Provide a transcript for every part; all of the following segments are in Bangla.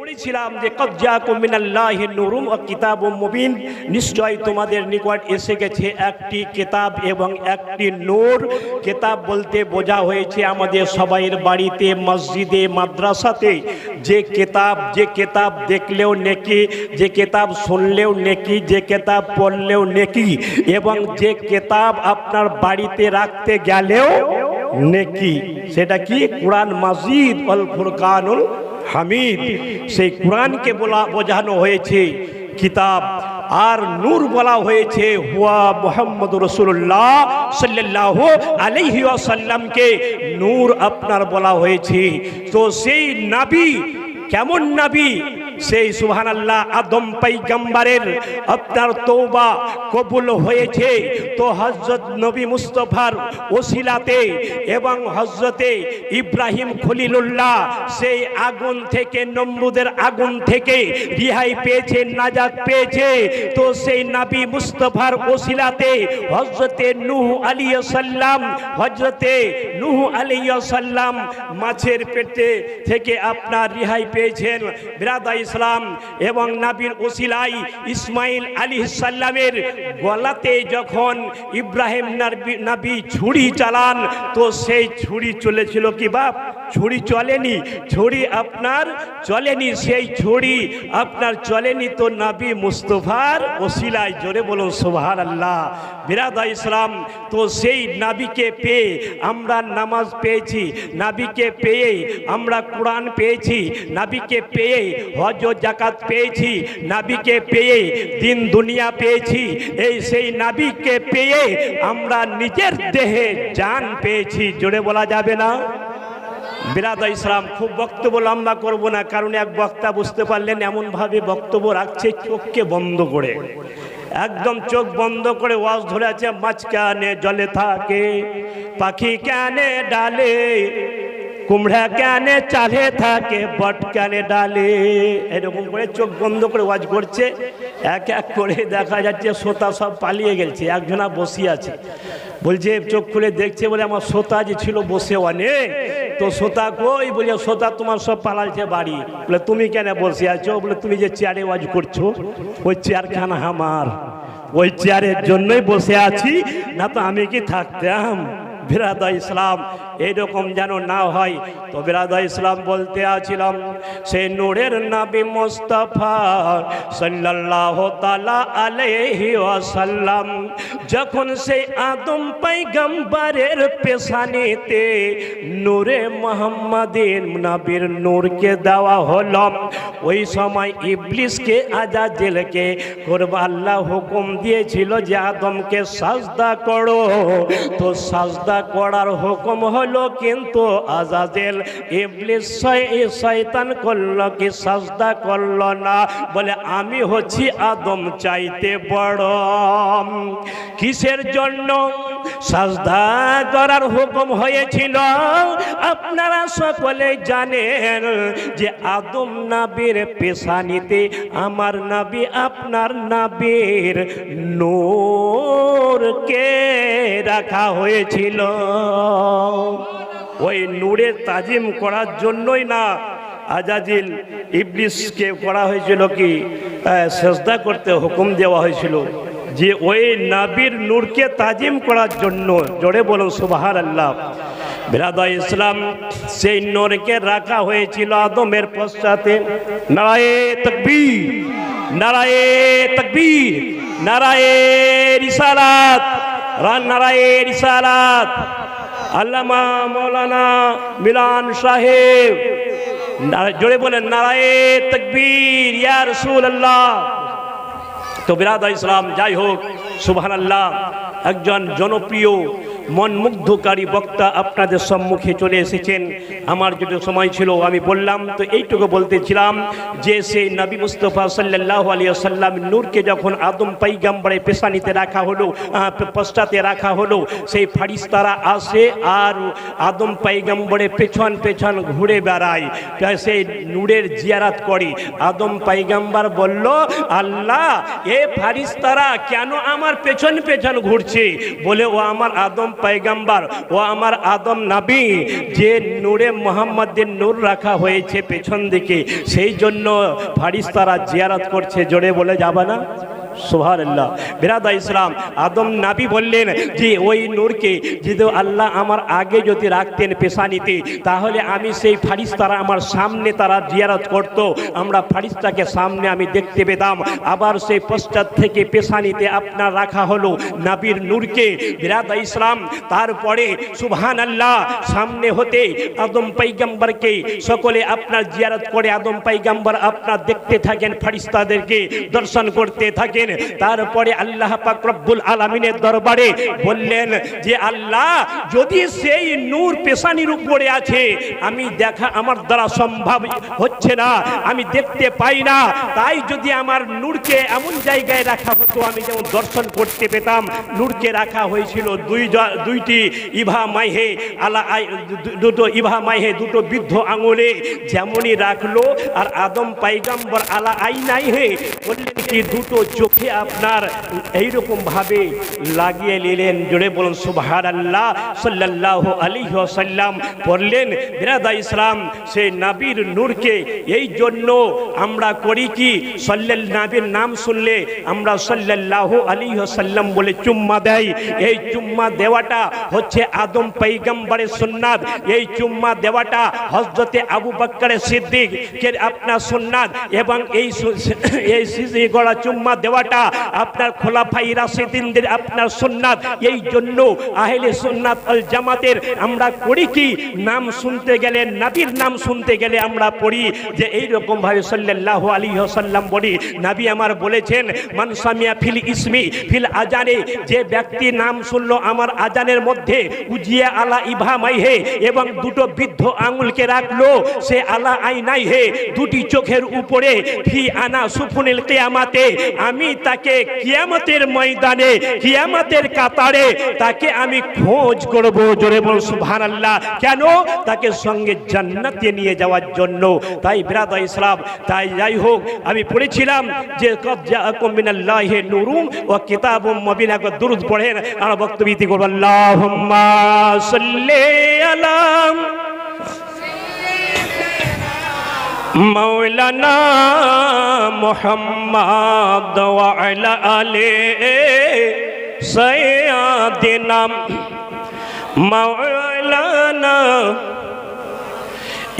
পড়েছিলাম যে কবজা কুমিনাল্লাহি নুরুম ও কিতাব মুবিন। নিশ্চয় তোমাদের নিকট এসে গেছে একটি কিতাব এবং একটি নূর। কিতাব বলতে বোঝা হয়েছে আমাদের সবাইয়ের বাড়িতে, মসজিদে, মাদ্রাসাতে। যে কিতাব যে কিতাব দেখলেও নেকি, যে কিতাব শুনলেও নেকি, যে কিতাব পড়লেও নেকি এবং যে কিতাব আপনার বাড়িতে রাখতে গেলেও নেকি। সেটা কি? কোরআন মাজিদ অল ফুরকানুল হামিদ, সেই কোরআনকে বলা, বোঝানো হয়েছে, কিতাব আর নূর বলা হয়েছে, হুয়া মোহাম্মদ রসুল্লাহ সাল্লাহ আলহি সাল্লামকে নূর আপনার বলা হয়েছে। তো সেই নাবি, কেমন নাবি? সেই সুহান আল্লাহ আদম পাইগাম্বারের আপনার তৌবা কবুল হয়েছে। তো হজরত নবী মুস্তফার ওসিলাতে এবং হজরতে ইব্রাহিম খলিলুল্লাহ সেই আগুন থেকে, নমরুদের আগুন থেকে রিহাই পেয়েছে নাজাদ পেয়েছে। তো সেই নাবী মুস্তফার ওসিলাতে হজরতে নুহ আলী সাল্লাম হজরতে নুহ আলী সাল্লাম মাছের পেটে থেকে আপনার রিহাই পেয়েছেন। বিরাদা ইসলাম এবং নাবির ওসিলাই ইসমাইল আলী সাল্লামের গলাতে যখন ইব্রাহিম নাবি ছুরি চালান, তো সেই ছুরি চলেছিল কি বাপ? ছুরি চলেনি ছুরি আপনার চলেনি, সেই ছুরি আপনার চলেনি তো নাবি মুস্তফার ওসিলাই জোরে বলুন সোহার আল্লাহ বিরাদা ইসলাম, তো সেই নাবিকে পেয়ে আমরা নামাজ পেয়েছি, নাবিকে পেয়ে আমরা কোরআন পেয়েছি, নাবিকে পেয়ে হজ জাকাত পেয়েছি, নাবিকে পেয়ে দিন দুনিয়া পেয়েছি, এই সেই নাবিকে পেয়ে আমরা নিজের দেহে জান পেয়েছি। জোরে বলা যাবে না? বিরাদা ইসলাম, খুব বক্তব্য লম্বা করব না, কারণ এক বক্তা বুঝতে পারলেন এমনভাবে বক্তব্য রাখছে চোখকে বন্ধ করে। একদম চোখ বন্ধ করে ওয়াজ ধরে আছে মাছ কানে জলে থাকে, পাখি কানে ডালে, কুমড়া কানে চালে থাকে, বট কানে ডালে। এরকম করে চোখ বন্ধ করে ওয়াজ করছে। এক এক করে দেখা যাচ্ছে শ্রোতা সব পালিয়ে গেছে, একজনা বসে আছে। বলছে, চোখ খুলে দেখছে বলে আমার শ্রোতা যে ছিল, বসে অনেক। তো শ্রোতা কই? বলে শ্রোতা, তোমার সব পালাইছে বাড়ি। বলে, তুমি কেন বসে আছো? বলে, তুমি যে চেয়ারে ওয়াজ করছ, ওই চেয়ারখানা আমার। ওই চেয়ারের জন্যই বসে আছি, না তো আমি কি থাকতাম? বিরাদা ইসলাম এরকম যেন না হয়। তো বিরাদা ইসলাম বলতে আছিলাম সেই নূরের নাবি মোস্তফা সাল্লাল্লাহ তালা আলাইহি ওয়াসাল্লাম যখন সেই আদম পাইগাম্বারের পেশানিতে নূরে মোহাম্মদের নাবির নূরকে দেওয়া হলো, ওই সময় ইবলিসকে আজাজেলকে করবা আল্লাহ হুকুম দিয়েছিল যে আদমকে সাজদা করো। তো সাজদা করার হুকুম হলো কিন্তু আজাজেল ইবলিস শয়- শয়তান করল কি সাজদা করল না? বলে, আমি হচ্ছি আদম চাইতে বড়। কিসের জন্য সাজদা করার হুকুম হয়েছিল। আপনারা সকলে জানেন যে আদম নাবির পেশানিতে আমার নাবি আপনার নাবির নূরকে রাখা হয়েছিল। ওই নূরে তাজিম করার জন্যই না, আজাজিল ইবলিসকে করা হয়েছিল কি সেজদা করতে হুকুম দেওয়া হয়েছিল। যে ওই নাবির নূরকে তাজিম করার জন্য জোরে বলুন সুবাহার আল্লাহ বিরাদা ইসলাম, সেই নূরকে রাখা হয়েছিল আদমের পশ্চাতে। নারায়ে তকবীর নারায়ে তকবীর, নারায়ে রিসালাত নারায়ে রিসালাত। আল্লামা মৌলানা মিলান সাহেব জোরে বলেন, নারায়ে তকবীর, ইয়া রসুল আল্লাহ তো বিরাদা ইসলাম যাই হোক সুবহান আল্লাহ একজন জনপ্রিয় মনমুগ্ধকারী বক্তা আপনাদের সম্মুখে চলে এসেছেন। আমার যেটু সময় ছিল, আমি বললাম, তো এইটুকু বলতেছিলাম যে, সেই নবী মুস্তফা সাল্লাহ আলিয়া সাল্লাম নূরকে যখন আদম পাইগাম্বারে পেশানিতে রাখা হলো পশ্চাতে রাখা হলো, সেই ফারিস্তারা আসে আর আদম পাইগাম্বরে পেছন পেছন ঘুরে বেড়ায়। সেই নূরের জিয়ারাত করে। আদম পাইগাম্বার বলল, আল্লাহ, এ ফারিস্তারা কেন আমার পেছন পেছন ঘুরছে? বলে, ও আমার আদম আদম পাইগাম্বার ও আমার আদম নাবি, যে নূরে মোহাম্মদের নূর রাখা হয়েছে পেছন দিকে, সেই জন্য ফারিস্তারা জিয়ারাত করছে, জোরে বলে যাবে না? সোহারাল্লাহ বিরাদা ইসলাম, আদম নাবি বললেন যে, ওই নূরকে যদি আল্লাহ আমার আগে যদি রাখতেন পেশানিতে, তাহলে আমি সেই ফারিস্তারা আমার সামনে তারা জিয়ারত করত। আমরা ফারিস্তাকে সামনে আমি দেখতে পেতাম। আবার সেই পশ্চাৎ থেকে পেশানিতে আপনার রাখা হলো নাবির নূরকে। বিরাদা ইসলাম, তারপরে সুবহান আল্লাহ সামনে হতে আদম পাইগাম্বরকে সকলে আপনার জিয়ারত করে, আদম পাইগাম্বর আপনার দেখতে থাকেন, ফারিস্তাদেরকে দর্শন করতে থাকেন। তারপরে আল্লাহ পাক রব্বুল আলমিনের দরবারে বললেন যে, আল্লাহ, যদি সেই নূর পেশানির উপরে আছে, আমি দেখা, আমার দ্বারা সম্ভব হচ্ছে না, আমি দেখতে পাই না। তাই যদি আমার নূরকে এমন জায়গায় রাখা হতো, আমি যেমন দর্শন করতে পেতাম, নূরকে রাখা হয়েছিল দুই দুইটি ইভা মাইহে, আলা দুটো ইভা মাইহে, দুটো বৃদ্ধ আঙুলে যেমনই রাখল, আর আদম পাইগাম্বর আলা আই নাই হে বললেন কি, দুটো চোখে আপনার এইরকম ভাবে লাগিয়ে নিলেন, জোরে বলুন সুবহান আল্লাহ সাল্লাহ আলী সাল্লাম বিরাদা ইসলাম, সেই নাবির নূরকে, এই জন্য আমরা করি কি, সাল্লাল নাবির নাম শুনলে আমরা সাল্লাল্লাহু আলী সাল্লাম বলে চুম্মা দেয় এই চুম্মা দেওয়াটা হচ্ছে আদম পৈগম্বরের সুন্নাত, এই চুম্মা দেওয়াটা হজরতে আবু বক্করের সিদ্দিক আপনার সুন্নাত, এবং এই এই গড়া চুম্মা দেওয়াটা আপনার খোলাফাই রাশিদিনদের, আপনার সুন্নাত। এই জন্য আহলে সুন্নাত আল জামাতের আমরা করি কি? নাম শুনতে গেলে, নাবির নাম শুনতে গেলে আমরা পড়ি যে এই রকম ভাবে সাল্লাল্লাহু আলাইহি ওয়াসাল্লাম বলি। নাবি আমার বলেছেন মানসামিয়া ফিল ইসমি ফিল আজানে যে ব্যক্তি নাম শুনলো আমার আজানের মধ্যে, উজিয়া আলা ইভা মাইহে এবং দুটো বৃদ্ধ আঙুলকে রাখল, সে আলা আই নাই হে দুটি চোখের উপরে, ফি আনা সুফুনিল কিয়ামাতে আমি তাকে কিয়ামতের ময়দানে, কিয়ামতের কাতারে তাকে আমি খোঁজ করব। জোরে বল সুবহানাল্লাহ। কেন? তাকে সঙ্গে জান্নাতে নিয়ে যাওয়ার জন্য। তাই বিরাদা ইসলাম তাই যাই হোক, আমি পড়েছিলাম যে মিনাল্লাহি নূরুম ওয়া কিতাবুম মুবিন। একবার দুরূদ পড়েন, আর বক্তব্য করব আল্লাহুম্মা সাল্লি মৌলানা মোহাম্মদ আলে সয়াদিনা মৌলানা।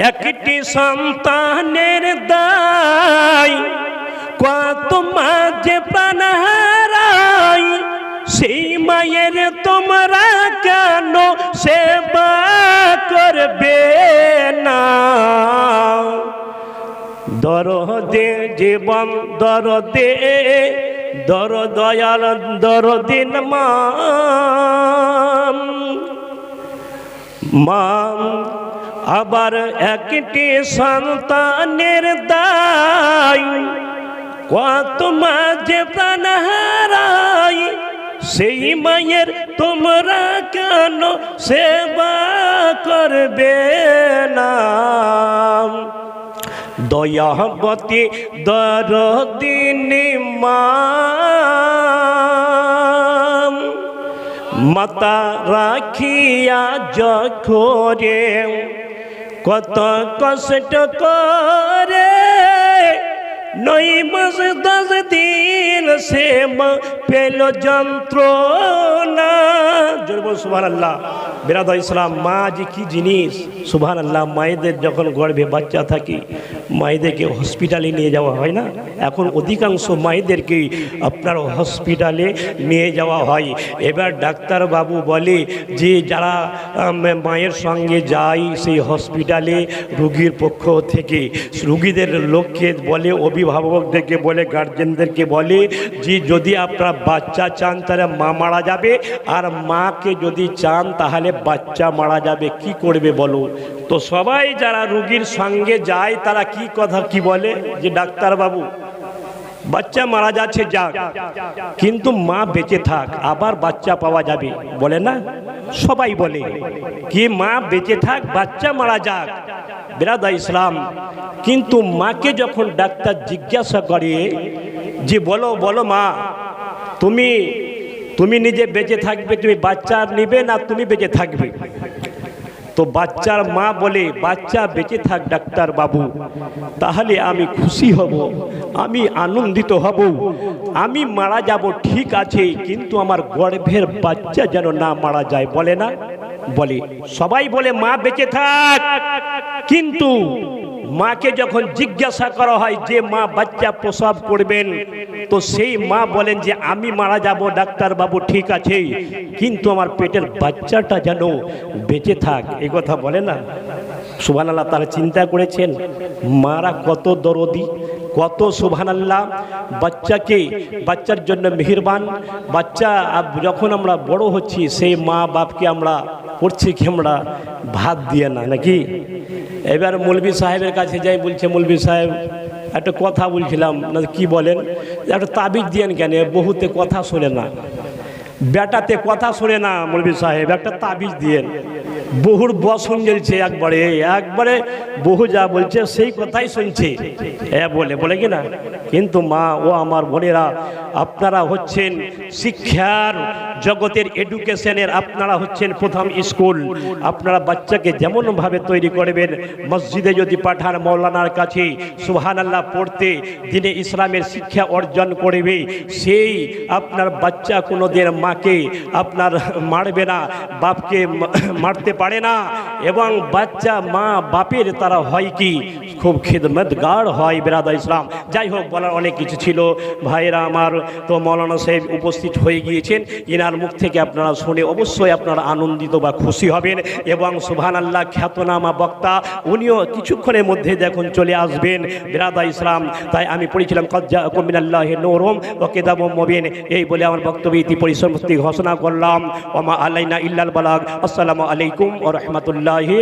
একটি সন্তানের দায় কত মাঝে প্রাণ হারাই সেই মায়ের তোমরা কেন সেবা করবে না? দরদে জীবন দরদে দর দয়াল দরদিন মা মা আবার একটি সন্তানের দায়, কত মাঝে প্রাণ সেই মায়ের তোমরা কেন সেবা করবে না? দয়াবতী দরদিনী মা মাতা রাখিয়া যখরে কত কষ্ট করে। নই মাস দশ দিন সে পেল যন্ত্রণা। জোর বল আল্লাহ বেরাদ ইসলাম, মা যে কি জিনিস? সুবহান আল্লাহ মায়েদের যখন গর্ভে বাচ্চা থাকে, মায়েদেরকে হসপিটালে নিয়ে যাওয়া হয় না? এখন অধিকাংশ মায়েদেরকেই আপনার হসপিটালে নিয়ে যাওয়া হয়। এবার ডাক্তারবাবু বলে যে, যারা মায়ের সঙ্গে যায় সেই হসপিটালে রুগীর পক্ষ থেকে, রুগীদের লোককে বলে, অভিভাবকদেরকে বলে গার্জেনদেরকে বলে যে, যদি আপনারা বাচ্চা চান, তাহলে মা মারা যাবে। আর মাকে যদি চান, তাহলে বাচ্চা মারা যাবে। কি করবে বলো? তো সবাই যারা রুগীর সঙ্গে যায়, তারা কি কথা কি বলে? যে ডাক্তারবাবু, বাচ্চা মারা যাচ্ছে, যাক। কিন্তু মা বেঁচে থাক, আবার বাচ্চা পাওয়া যাবে। বলে না? সবাই বলে কি মা বেঁচে থাক, বাচ্চা মারা যাক। বেরাদা ইসলাম, কিন্তু মাকে যখন ডাক্তার জিজ্ঞাসা করে, যে বলো বলো মা তুমি তুমি নিজে বেঁচে থাকবে, তুমি বাচ্চা নিবে না তুমি বেঁচে থাকবে। তো বাচ্চার মা বলে, বাচ্চা বেঁচে থাক ডাক্তার বাবু, তাহলে আমি খুশি হব, আমি আনন্দিত হব, আমি মারা যাব, ঠিক আছে, কিন্তু আমার গর্ভের বাচ্চা যেন না মারা যায়। বলে না? বলে, সবাই বলে, মা, বেঁচে থাক। কিন্তু মাকে যখন জিজ্ঞাসা করা হয় যে মা বাচ্চা প্রসব করবেন, তো সেই মা বলেন যে, আমি মারা যাব ডাক্তার বাবু ঠিক আছে, কিন্তু আমার পেটের বাচ্চাটা যেন বেঁচে থাক। এই কথা বলে না। সুবহান আল্লাহ তারা চিন্তা করেছেন, মারা কত দরদি, কত সুবহান আল্লাহ বাচ্চাকে, বাচ্চার জন্য মেহেরবান, বাচ্চা যখন আমরা বড় হচ্ছি, সেই মা বাপকে আমরা, করছি আমরা? ভাত দিয়ে না, নাকি? এবার মৌলবী সাহেবের কাছে যাই বলছে, মৌলবী সাহেব, একটা কথা বলছিলাম না কি বলেন? একটা তাবিজ দিয়েন কেন? বহুতে কথা শোনে না। বেটাতে কথা শোনে না মৌলবী সাহেব, একটা তাবিজ দিয়েন। বহুর বসন জ্বলছে একবারে একবারে বহু যা বলছে সেই কথাই শুনছে। এ বলে বলে কি না কিন্তু মা, ও আমার বোনেরা, আপনারা হচ্ছেন শিক্ষার জগতের এডুকেশনের, আপনারা হচ্ছেন প্রথম স্কুল। আপনারা বাচ্চাকে যেমনভাবে তৈরি করবেন, মসজিদে যদি পাঠান মৌলানার কাছে সুহান আল্লাহ পড়তে দিনে ইসলামের শিক্ষা অর্জন করবে, সেই আপনার বাচ্চা কোনো দিন মাকে আপনার মারবে না, বাপকে মারতে পারে না। এবং বাচ্চা মা বাপের তারা হয় কি? খুব খেদমতগার হয় বেরাদা ইসলাম। যাই হোক, বলার অনেক কিছু ছিল। ভাইরা আমার, তো মৌলানা সাহেব উপস্থিত হয়ে গিয়েছেন। ইনার মুখ থেকে আপনারা শুনে অবশ্যই আপনারা আনন্দিত বা খুশি হবেন। এবং সুবহান আল্লাহ খ্যাতনামা বক্তা, উনিও কিছুক্ষণের মধ্যে দেখুন চলে আসবেন বেরাদা ইসলাম। তাই আমি পড়েছিলাম কজ্জা কমিনাল্লাহ নৌরম ও কেদাব মবিন। এই বলে আমার বক্তব্য ইতি পরিসমাপ্তি ঘোষণা করলাম। ওমা আলাইনা ইল্লাল বালাগ। আসসালামু আলাইকুম ও রহমতুল্লাহি